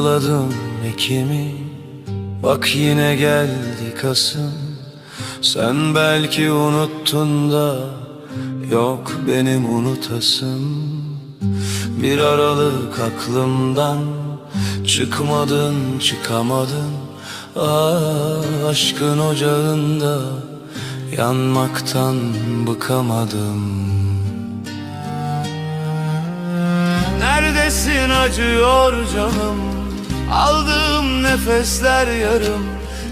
Uğurladım Ekim'i. Bak yine geldi Kasım. Sen belki unuttun da Yok benim unutasım. Bir aralık aklımdan Çıkmadın çıkamadın. Ah, Aşkın ocağında Yanmaktan bıkamadım. Neredesin acıyor canım Aldığım nefesler yarım.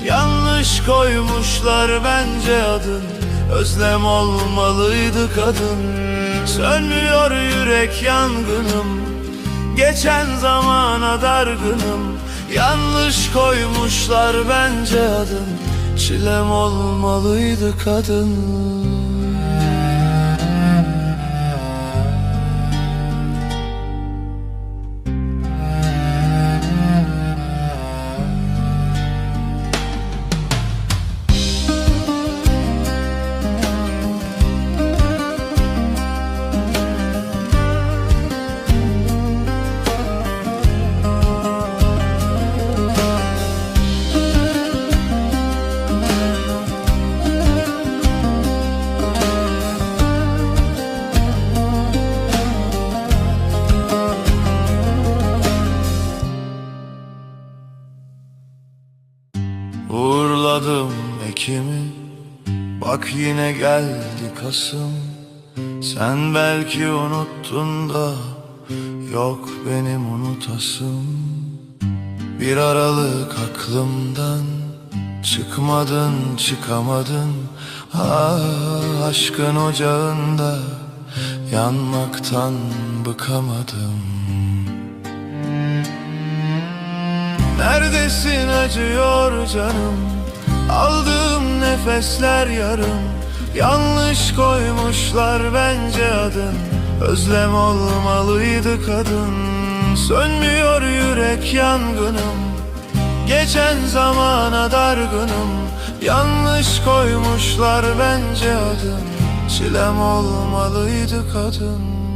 Yanlış koymuşlar bence adın. Özlem olmalıydı kadın. Sönmüyor yürek yangınım. Geçen zamana dargınım. Yanlış koymuşlar bence adın. Çilem olmalıydı kadın Uğurladım Ekim'i. Bak yine geldi Kasım. Sen belki unuttun da Yok benim unutasım. Bir aralık aklımdan Çıkmadın çıkamadın. Ah aşkın ocağında Yanmaktan bıkamadım Neredesin? Acıyor canım. Aldığım nefesler yarım. Yanlış koymuşlar bence adın. Özlem olmalıydı kadın. Sönmüyor yürek yangınım. Geçen zamana dargınım. Yanlış koymuşlar bence adın. Çilem olmalıydı kadın